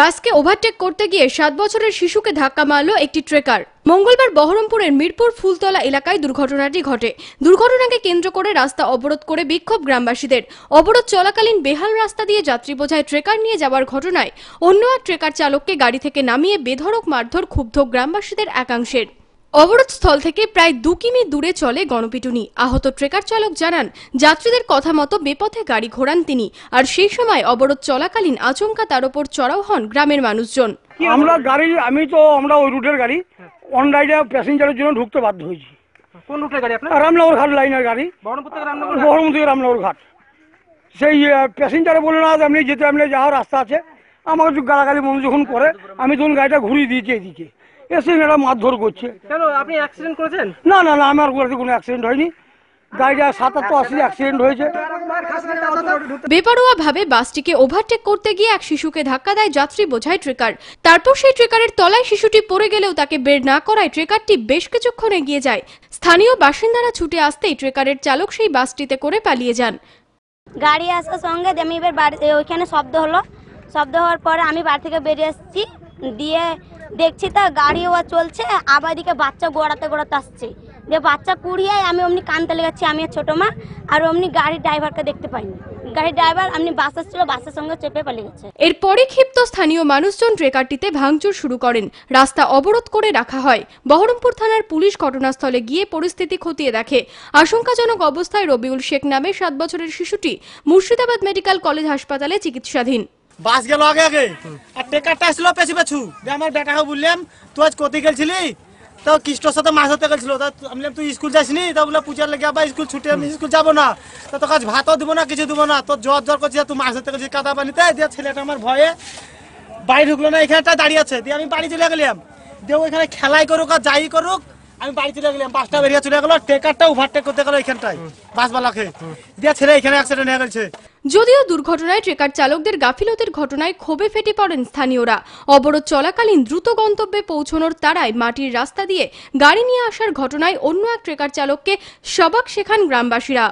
বাসকে overtake করতে গিয়ে সাত বছরের শিশুকে ধাক্কা মারল একটি ট্রেকার। মঙ্গলবার বহরমপুরের মিরপুর ফুলতলা এলাকায় দুর্ঘটনাটি ঘটে। দুর্ঘটনাকে কেন্দ্র করে রাস্তা অবরোধ করে বিক্ষোভ গ্রামবাসীদের। অবরোধ চলাকালীন বেহাল রাস্তা দিয়ে যাত্রী বোঝায় ট্রেকার নিয়ে যাওয়ার ঘটনায় অন্য এক ট্রেকার চালককে গাড়ি থেকে নামিয়ে বেধড়ক মারধর ক্ষুব্ধ গ্রামবাসীদের একাংশের। অবরোধ স্থল থেকে প্রায় দু কিমি দূরে চলে গণপিটুনি। আহত ট্রেকার চালক জানান যাত্রীদের কথা মতো বেপথে গাড়ি ঘোরান তিনি আর সেই সময় অবরোধ চলাকালীন আচমকা তার ওপর চড়াও হন গ্রামের মানুষজন। আমরা গাড়ি আমি তো আমরা ওই রুটের গাড়ি। অন রাইডে প্যাসেঞ্জারের জন্য ঢুকতে বাধ্য হয়েছি। কোন রুটের গাড়ি আপনার? রামনগর ঘাট লাইনের গাড়ি। বহরমপুর থেকে রামনগর বহরমপুর থেকে রামনগর ঘাট। সেই প্যাসেঞ্জারে বলল না এমনি যেতে এমনি যাওয়ার রাস্তা আছে। আমাকে গালাগালি মনে যখন করে আমি তখন গাড়িটা ঘুরিয়ে দিয়েছি এদিকে। এসে এরা মারধর করছে। কেন আপনি অ্যাক্সিডেন্ট করেছেন? না না না আমার গাড়িতে কোনো অ্যাক্সিডেন্ট হয়নি। গাড়িটা সাতাত্তর আশি অ্যাক্সিডেন্ট হয়েছে। বেপরোয়া ভাবে বাসটিকে ওভারটেক করতে গিয়ে এক শিশুকে ধাক্কা দেয় যাত্রী বোঝায় ট্রেকার। তারপর সেই ট্রেকারের তলায় শিশুটি পড়ে গেলেও তাকে বের না করায় ট্রেকারটি বেশ কিছুক্ষণ এগিয়ে যায়। স্থানীয় বাসিন্দারা ছুটে আসতেই ট্রেকারের চালক সেই বাসটিতে করে পালিয়ে যান। গাড়ি আসার সঙ্গে আমি এবার ওইখানে শব্দ হলো। শব্দ হওয়ার পরে আমি বাড়ি থেকে বেরিয়ে এসেছি। দিয়ে দেখছি তা গাড়ি ও চলছে, আবার এদিকে বাচ্চা গোড়াতে গোড়াতে আসছে। দিয়ে বাচ্চা কুড়িয়ে আমি অমনি কানতে লেগেছি, আমি ছোটো মা, আর অমনি গাড়ির ড্রাইভারকে দেখতে পাইনি। গাড়ির ড্রাইভার আপনি বাসের সঙ্গে চেপে পালিয়ে গেছে। স্থানীয় মানুষজন ট্রেকারটিতে শুরু করেন। রাস্তা অবরোধ করে রাখা হয়। বহরমপুর থানার পুলিশ ঘটনাস্থলে গিয়ে পরিস্থিতি খতিয়ে দেখে। আশঙ্কাজনক অবস্থায় রবিউল শেখ নামে সাত বছরের শিশুটি মুর্শিদাবাদ মেডিকেল কলেজ হাসপাতালে চিকিৎসাধীন। বাস গেল আগে আগে। আর টেকারটা আসলো পেছু পেছু। দিয়ে আমার বেটাকে বললাম, তুই আজ কোথায় গেছিলি তো কৃষ্ণর সাথে মাছ ধরতে গেছিল তা আমি তুই স্কুল যাসনি? তা বলে পূজার লেগে আবার স্কুল ছুটে, আমি স্কুল যাব না। তা তোর কাজ ভাতও দিব না, কিছু দিব না। তোর জ্বর জ্বর করছিস তুই মাছ ধরতে গেছিস কাদা পানিতে। দিয়ে ছেলেটা আমার ভয়ে বাড়ি ঢুকলো না এখানটা দাঁড়িয়ে আছে। দিয়ে আমি বাড়ি চলে গেলাম। দিয়ে ওইখানে খেলাই করুক আর যাই করুক, আমি বাড়ি চলে গেলাম। বাসটা বেরিয়ে চলে গেলো টেকারটা ওভারটেক করতে গেলো এখানটায় বাসবালাকে দিয়ে ছেলে এখানে অ্যাক্সিডেন্ট হয়ে গেছে। যদিও দুর্ঘটনায় ট্রেকার চালকদের গাফিলতির ঘটনায় ক্ষোভে ফেটে পড়েন স্থানীয়রা। অবরোধ চলাকালীন দ্রুত গন্তব্যে পৌঁছনোর তারায় মাটির রাস্তা দিয়ে গাড়ি নিয়ে আসার ঘটনায় অন্য এক ট্রেকার চালককে সবাক শেখান গ্রামবাসীরা।